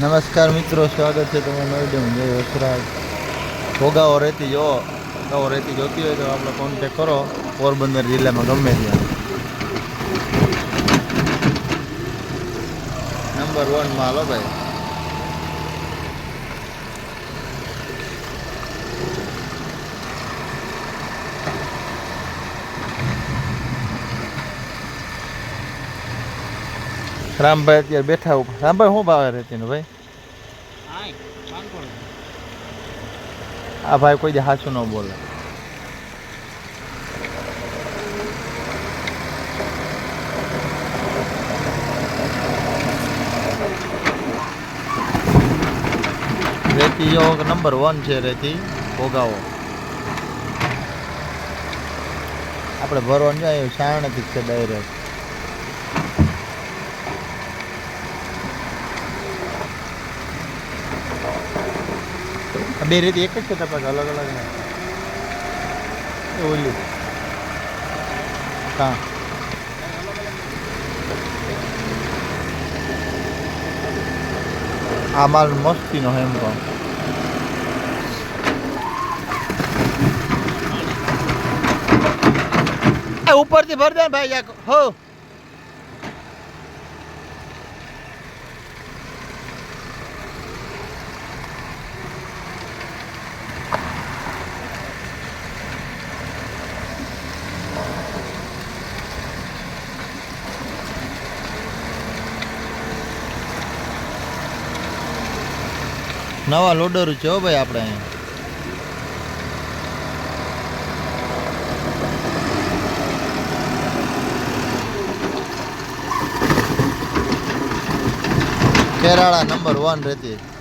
નમસ્કાર મિત્રો, સ્વાગત છે તમારું નવી ડેમ જય વસરાજ. ભોગાઓ રહેતી જો ભોગાઓ રહેતી જોતી હોય તો આપણે કોન્ટેક કરો. પોરબંદર જિલ્લામાં ગમે ત્યાં. નંબર વનમાં હાલો ભાઈ. રામભાઈ અત્યારે બેઠા ઉપર. રામભાઈ શું ભાવે રહેતી ભાઈ? આ ભાઈ કોઈ સાચું ન બોલે. રેતી યોગ નંબર વન છે રેતી ભોગાવો. આપણે ભરવાનું જાય સારણથી જ છે ડાયરેક્ટ આ બે રીત એક જ છે તપાસ અલગ અલગ ને એ ઓલી. હા. આ માલ મસ્તીનો એમ પણ ઉપરથી ભર દે ભાઈ હો. નવા લોડર છે હો ભાઈ આપણે અહીંયા કેરાળા નંબર વન રહેતી.